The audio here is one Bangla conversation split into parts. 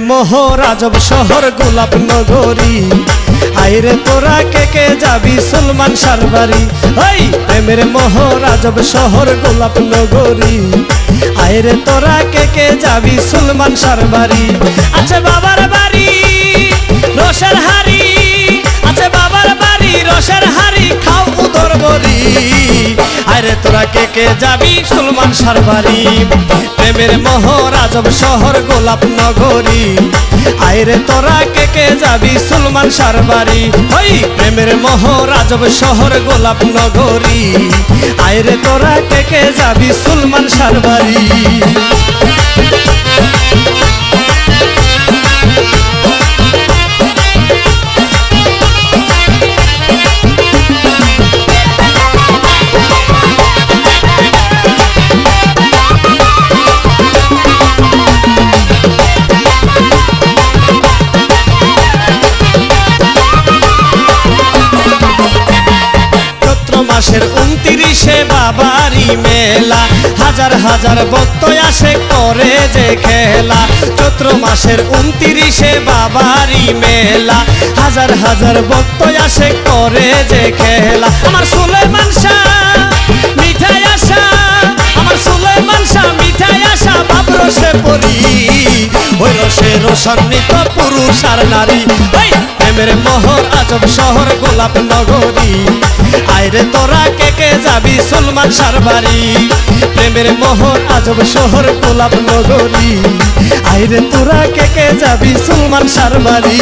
মোহর, আজব শহর, গোলাপ নগরী। আইরে তোরা কে কে যাবি, সুলমান সারবারি? ওই প্রেমের মোহর, আজব শহর, গোলাপ নগরী। আইরে তোরা কে কে যাবি, সুলমান সারবারি? আছে বাবার বাড়ি, রসের হাড়ি। আছে বাবার বাড়ি, রসের হাড়ি আরে কে কে যাবি সুলমান সারবারি? প্রেমের মোহর আজব শহর গোলাপ নগরী। আইরে তোরা কে কে যাবি সুলমান সারবারি? ওই প্রেমের মোহর আজব শহর গোলাপ নগরী। আইরে তোরা কে কে যাবি সুলমান সারবারি? উনতিরিশে বাবারি মেলা, হাজার হাজার ভক্ত আসে করে যে খেলা। চৈত্র মাসের উনতিরিশে বাবারি মেলা, হাজার হাজার ভক্ত আসে করে যে খেলা। আমার সুলেমান শাহ, মিঠাই পুরুষ আর নারী। প্রেমের মোহর আজব শহর গোলাপ নগরী আইরে তোরা কে কে যাবি সলমান সারবারি? প্রেমের মোহর আজব শহর গোলাপ নগরী। আইরে তোরা কে কে যাবি সলমান সারবারি?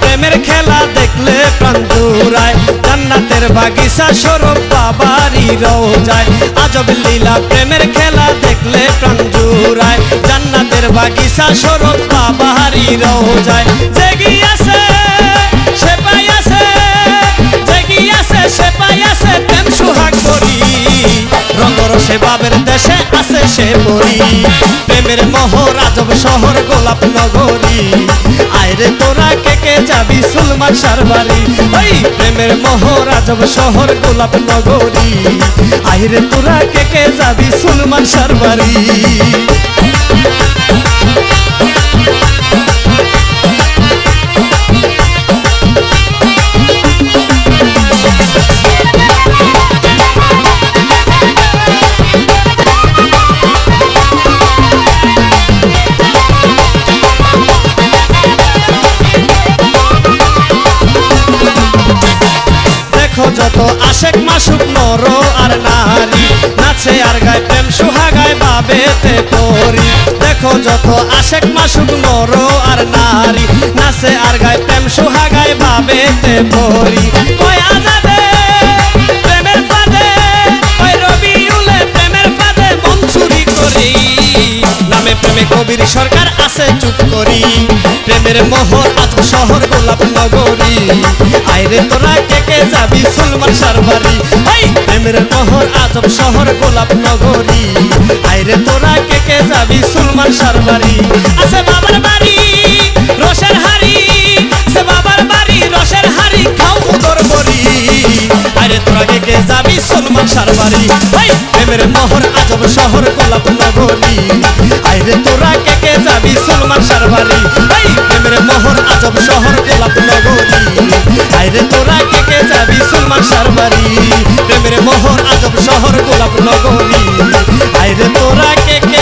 প্রেমের খেলা দেখলে প্রাণ জুড়ায় জান্নাতের বাগিচা স্বরূপ বাবারি রোজায় আজব লীলা প্রেমের খেলা দেখলে প্রাণ জুড়ায়। জান্নাতের বাগিচা স্বরূপ বাবারি রোজায় জেগি আছে সে পাই আছে, জেগি আছে সে পাই আছে, প্রেম সুহাগ করি। রঙর সে বাবের দেশে আছে পড়ি পরি। প্রেমের মোহর আজব শহর, গোলাপ নগরী। আইরে তোরা কে কে যাবি সুলমান সারবারি? ওই প্রেমের মোহর আজব শহর, গোলাপ নগরী। আইরে তোরা কে কে যাবি সুলমান সারবারি? দেখো যত আশেক মাসুক মর আর নারী, নাচে আর গায়, প্রেম সোহাগায় বাবেতে পরি প্রেমের পাদে চুরি করি। নামে প্রেমে কবির সরকার আছে চুপ করি। প্রেমের মোহর আজ শহর গোলাপ নগরী। আইরে তোরা কে কে যাবি সুলমান সারবারি? এই প্রেমের মোহর আজব শহর গোলাপ নগরী। আইরে তোরা কে কে যাবি সুলমান সারবারি? আছে বাবার বাড়ি, রসের হাড়ি। আছে বাবার বাড়ি, রসের হাড়ি, খাও উদর বড়ি। আরে তোরা কে কে যাবি সুলমান সারবারি? এই প্রেমের মোহর আজব শহর গোলাপ নগরী। আইরে তোরা সুলমান সারবারি এই প্রেমের মোহর আজব শহর, গোলাপ নগরী। আইরে তোরা কে কে যাবি সুলমান সারবারি প্রেমের মোহর আজব শহর, গোলাপ নগরী। আইরে তোরা কে কে